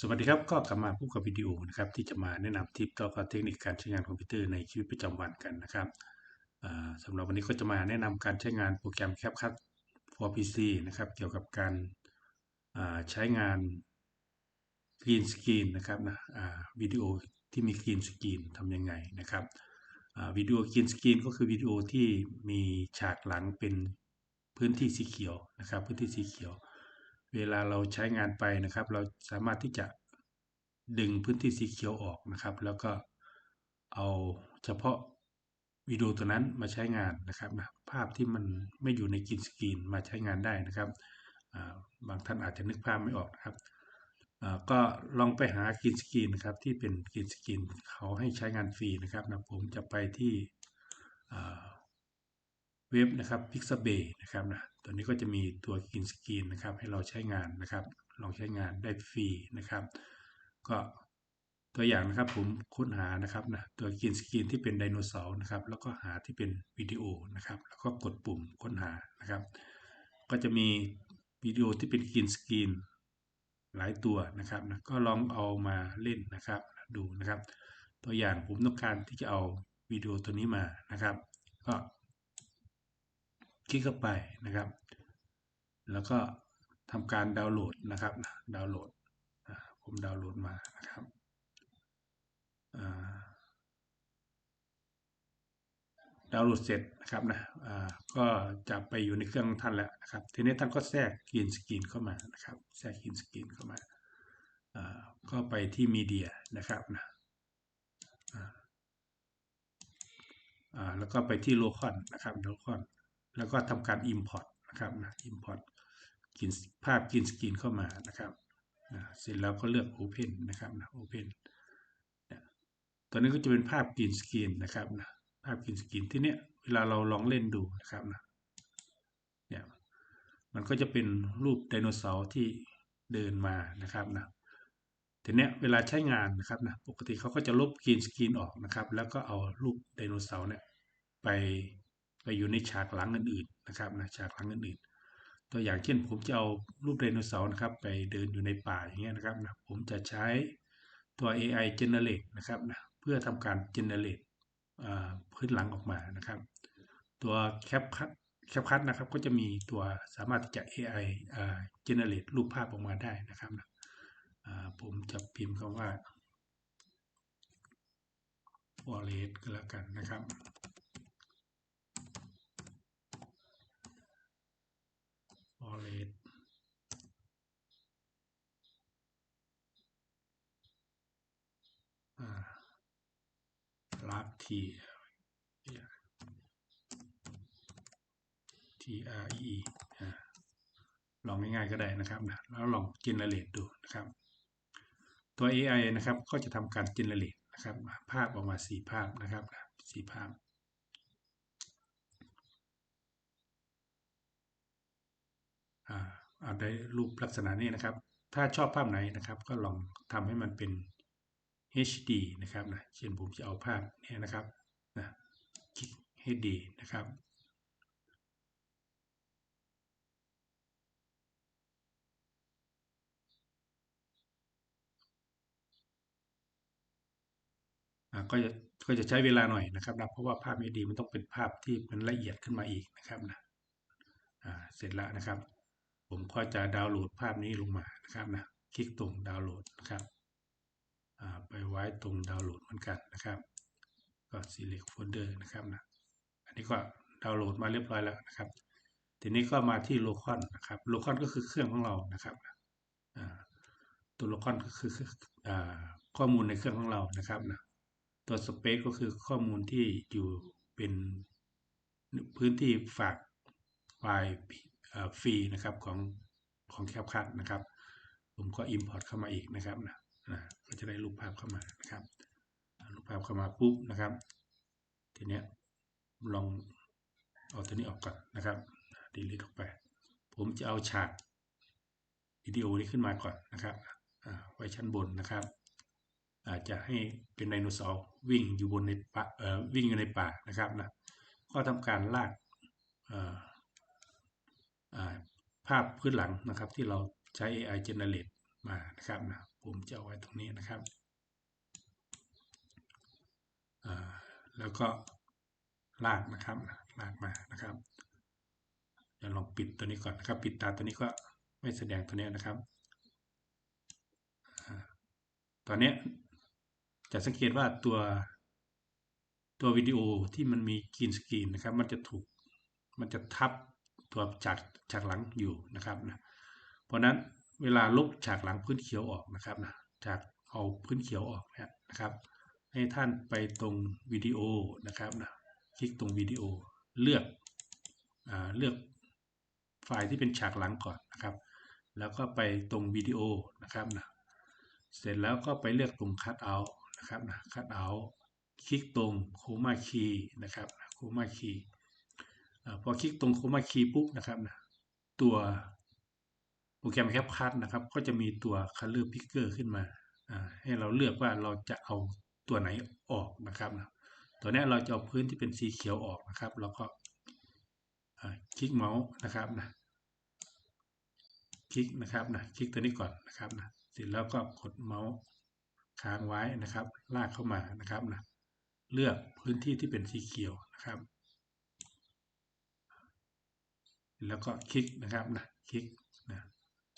สวัสดีครับก็กลับมาพบกับวิดีโอนะครับที่จะมาแนะนำทิปต่อกับเทคนิคการใช้งานคอมพิวเตอร์ในชีวิตประจำวันกันนะครับอ่าสำหรับวันนี้ก็จะมาแนะนำการใช้งานโปรแกรม CapCut for PC นะครับเกี่ยวกับการาใช้งาน Green Screen นะครับนะวิดีโอที่มี Green Screen ทำยังไงนะครับวิดีโอ Green Screen ก็คือวิดีโอที่มีฉากหลังเป็นพื้นที่สีเขียวนะครับพื้นที่สีเขียว เวลาเราใช้งานไปนะครับ เราสามารถที่จะดึงพื้นที่สีเขียวออกนะครับ แล้วก็เอาเฉพาะวิดีโอตัวนั้นมาใช้งานนะครับนะภาพที่มันไม่อยู่ในกินสกรีนมาใช้งานได้นะครับบางท่านอาจจะนึกภาพไม่ออกนะครับก็ลองไปหากินสกรีนนะครับที่เป็นกินสกรีนเขาให้ใช้งานฟรีนะครับนะผมจะไปที่ เว็บนะครับ Pixabay นะครับนะตัวนี้ก็จะมีตัวกินสกรีนนะครับ ให้เราใช้งานนะครับ ลองใช้งานได้ฟรีนะครับ ก็ตัวอย่างนะครับผมค้นหานะครับนะตัวกินสกรีนที่เป็นไดโนเสาร์นะครับ แล้วก็หาที่เป็นวิดีโอนะครับ แล้วก็กดปุ่มค้นหานะครับ ก็จะมีวิดีโอที่เป็นกินสกรีนหลายตัวนะครับนะก็ลองเอามาเล่นนะครับดูนะครับ ตัวอย่างผมต้องการที่จะเอาวิดีโอตัวนี้มานะครับ ก็ คลิกเข้าไปนะครับ แล้วก็ทำการดาวน์โหลดนะครับ ดาวน์โหลด ผมดาวน์โหลดมานะครับดาวน์โหลดเสร็จนะครับนะก็จะไปอยู่ในเครื่องท่านแล้วนะครับ ทีนี้ท่านก็แทรกกรีนสกรีนเข้ามานะครับ แทรกกรีนสกรีนเข้ามาก็ไปที่มีเดียนะครับนะแล้วก็ไปที่โลคอนนะครับโลคอน แล้วก็ทำการ Import นะครับนะ Import กินภาพกินสกรีนเข้ามานะครับนะเสร็จแล้วก็เลือก Open นะครับนะ Open ตอนนี้ก็จะเป็นภาพกินสกรีนนะครับนะภาพกินสกรีนที่เนี้ยเวลาเราลองเล่นดูนะครับนะเนี่ยมันก็จะเป็นรูปไดโนเสาร์ที่เดินมานะครับนะทีเนี้ยเวลาใช้งานนะครับนะปกติเขาก็จะลบกินสกรีนออกนะครับ แล้วก็เอารูปไดโนเสาร์เนี่ยไป ไปอยู่ในฉากหลังอื่นๆนะครับนะฉากหลังอื่นๆ ตัวอย่างเช่นผมจะเอารูปไดโนเสาร์นะครับ ไปเดินอยู่ในป่าอย่างเงี้ยนะครับนะผมจะใช้ตัว AI generate นะครับนะเพื่อทำการ generate พื้นหลังออกมานะครับ ตัว CapCut CapCut นะครับก็จะมีตัวสามารถที่จะ AI generate รูปภาพออกมาได้นะครับนะผมจะพิมพ์คำว่า wallet ก็แล้วกันนะครับ wallet ลักที T R E ลองง่ายๆก็ได้นะครับนะแล้วลอง generate ดูนะครับ ตัว AI นะครับก็จะทำการ generate นะครับ ภาพออกมาสี่ภาพนะครับสี่ภาพอาได้รูปลักษณะนี้นะครับ ถ้าชอบภาพไหนนะครับ ก็ลองทำให้มันเป็น HD นะครับนะเช่นผมจะเอาภาพนี้นะครับนะคลิก HD นะครับก็จะก็จะใช้เวลาหน่อยนะครับนะเพราะว่าภาพ HD มันต้องเป็นภาพที่มันละเอียดขึ้นมาอีกนะครับนะเสร็จแล้วนะครับ ผมก็จะดาวน์โหลดภาพนี้ลงมานะครับนะคลิกตรงดาวน์โหลดนะครับ ไปไว้ตรงดาวน์โหลดเหมือนกันนะครับก็ select folder นะครับนะอันนี้ก็ดาวน์โหลดมาเรียบร้อยแล้วนะครับ ทีนี้ก็มาที่โลคอนนะครับโลคอนก็คือเครื่องของเรานะครับตัวโลคอนก็คือข้อมูลในเครื่องของเรานะครับนะตัวสเปคก็คือข้อมูลที่อยู่เป็นพื้นที่ฝากไฟล์ฟรีนะครับของของแคปคัดนะครับ ผมก็ Import เข้ามาอีกนะครับนะ นะก็จะได้รูปภาพเข้ามานะครับรูปภาพเข้ามาปุ๊บนะครับ ทีเนี้ยลองเอาตัวนี้ออกก่อนนะครับดีลิทออกไป ผมจะเอาฉากวิดีโอนี้ขึ้นมาก่อนนะครับไว้ชั้นบนนะครับ อาจจะให้เป็นไดโนเสาร์วิ่งอยู่บนในป่าวิ่งอยู่ในป่านะครับนะก็ทำการลากภาพพื้นหลังนะครับที่เราใช้ AI generate มานะครับนะผมจะเอาไว้ตรงนี้นะครับแล้วก็ลากนะครับลากมานะครับเดี๋ยวลองปิดตัวนี้ก่อนนะครับ ปิดตาตัวนี้ก็ไม่แสดงตัวนี้นะครับอตอนนี้จะสังเกตว่าตัวตัววิดีโอที่มันมีกรีนสกรีนนะครับ มันจะถูกมันจะทับตัวจากฉากหลังอยู่นะครับนะเพราะนั้น เวลาลบฉากหลังพื้นเขียวออกนะครับนะจากเอาพื้นเขียวออกเนี่ยนะครับ ให้ท่านไปตรงวิดีโอนะครับนะคลิกตรงวิดีโอเลือกอ่าเลือกไฟล์ที่เป็นฉากหลังก่อนนะครับ แล้วก็ไปตรงวิดีโอนะครับนะเสร็จแล้วก็ไปเลือกตรงคัดเอานะครับนะคัดเอาคลิกตรงโคมาคีนะครับโคมาคีพอคลิกตรงโคมาคีปุ๊บนะครับนะตัว รแกรมแคปคัดนะครับ ก็จะมีตัว Color Picker ขึ้นมา ให้เราเลือกว่าเราจะเอาตัวไหนออกนะครับ ตัวนี้เราจะเอาพื้นที่เป็นสีเขียวออกนะครับเราก็คลิกเมาส์นะครับนะ คลิกนะครับนะ คลิกตัวนี้ก่อนนะครับนะ เสร็จแล้วก็กดเมาส์ค้างไว้นะครับ ลากเข้ามานะครับนะ เลือกพื้นที่ที่เป็นสีเขียวนะครับ แล้วก็คลิกนะครับนะ คลิก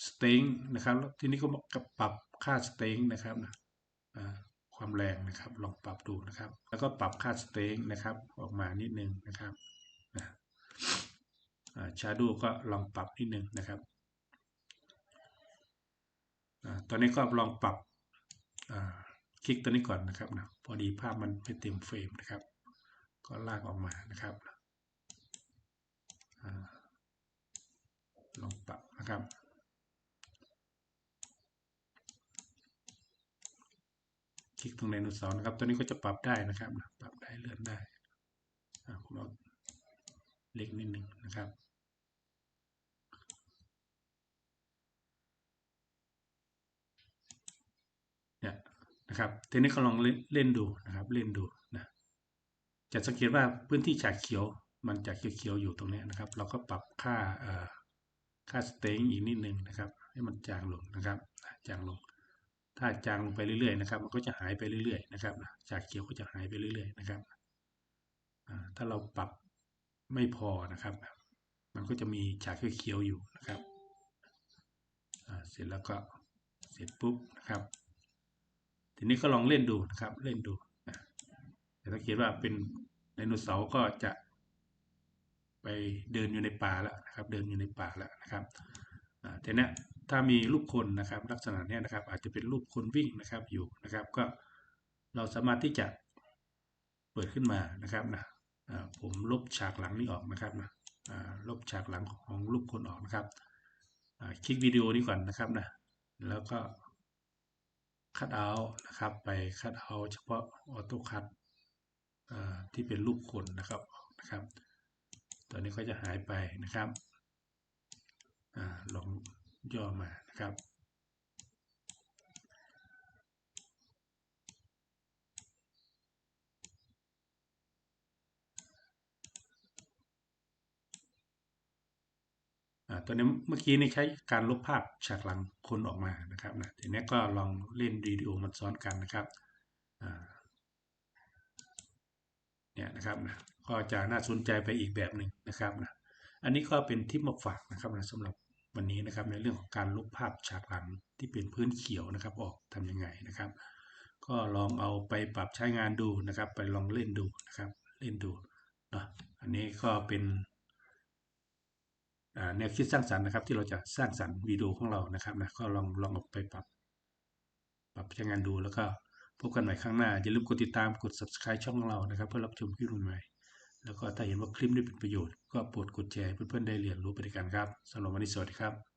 สเต็งนะครับทีนี้ก็กปรับค่าสเต็งนะครับนะความแรงนะครับลองปรับดูนะครับ แล้วก็ปรับค่าสเต็งนะครับออกมานิดนึงนะครับนะชาดูก็ลองปรับนิดนึงนะครับตอนนี้ก็ลองปรับคลิกตัวนี้ก่อนนะครับนะพอดีภาพมันไม่เต็มเฟรมนะครับ ก็ลากออกมานะครับลองปรับนะครับ คลิกตรงไดโนเสาร์นะครับ ตัวนี้ก็จะปรับได้นะครับ ปรับได้เลื่อนได้ผมเอาเล็กนิดนึงนะครับเนี่ยนะครับทีนี้ก็ลองเล่นดูนะครับ เล่นดูนะจะสังเกตว่าพื้นที่ฉากเขียวมันจะเขียวๆอยู่ตรงนี้นะครับ เราก็ปรับค่าค่าสเต็งอีกนิดนึงนะครับ ให้มันจางลงนะครับจางลง ถ้าจางลงไปเรื่อยๆนะครับ มันก็จะหายไปเรื่อยๆนะครับจากเขียวก็จะหายไปเรื่อยๆนะครับถ้าเราปรับไม่พอนะครับ มันก็จะมีฉากเขียวๆอยู่นะครับเสร็จแล้วก็เสร็จปุ๊บนะครับ ทีนี้ก็ลองเล่นดูนะครับเล่นดูแต่ถ้าเขียนว่าเป็นไดโนเสาร์ก็จะ ไปเดินอยู่ในป่าแล้วนะครับ เดินอยู่ในป่าแล้วนะครับแต่เนี้ย ถ้ามีรูปคนนะครับลักษณะนี้นะครับ อาจจะเป็นรูปคนวิ่งนะครับอยู่นะครับ ก็เราสามารถที่จะเปิดขึ้นมานะครับนะผมลบฉากหลังนี้ออกนะครับนะลบฉากหลังของรูปคนออกนะครับคลิกวิดีโอนี้ก่อนนะครับนะแล้วก็คัดเอานะครับไปคัดเอาเฉพาะออโต้คัดที่เป็นรูปคนนะครับนะครับตัวนี้ก็จะหายไปนะครับอลอง ย่อมานะครับตัวนี้เมื่อกี้นี่ใช้การลบภาพฉากหลังคนออกมานะครับนะทีนี้ก็ลองเล่นวิดีโอมันซ้อนกันนะครับเนี่ยนะครับนะก็จะน่าสนใจไปอีกแบบหนึ่งนะครับนะอันนี้ก็เป็นทิปมาฝากนะครับนะสำหรับ วันนี้นะครับในเรื่องของการลบภาพฉากหลังที่เป็นพื้นเขียวนะครับออกทํำยังไงนะครับ ก็ลองเอาไปปรับใช้งานดูนะครับ ไปลองเล่นดูนะครับ เล่นดูเนาะอันนี้ก็เป็นแนวคิดสร้างสรรค์นะครับ ที่เราจะสร้างสรรค์วิดีโอของเรานะครับนะก็ลองลองเอาไปปรับ ปรับใช้งานดูแล้วก็พบกันใหม่ครั้งหน้าอย่าลืมกดติดตามกด subscribe ช่องของเรานะครับ เพื่อรับชมคลิปใหม่ แล้วก็ถ้าเห็นว่าคลิปนี้เป็นประโยชน์ ก็โปรดกดแชร์เพื่อนๆได้เรียนรู้ไปด้วยกันครับสำหรับวันนี้สวัสดีครับ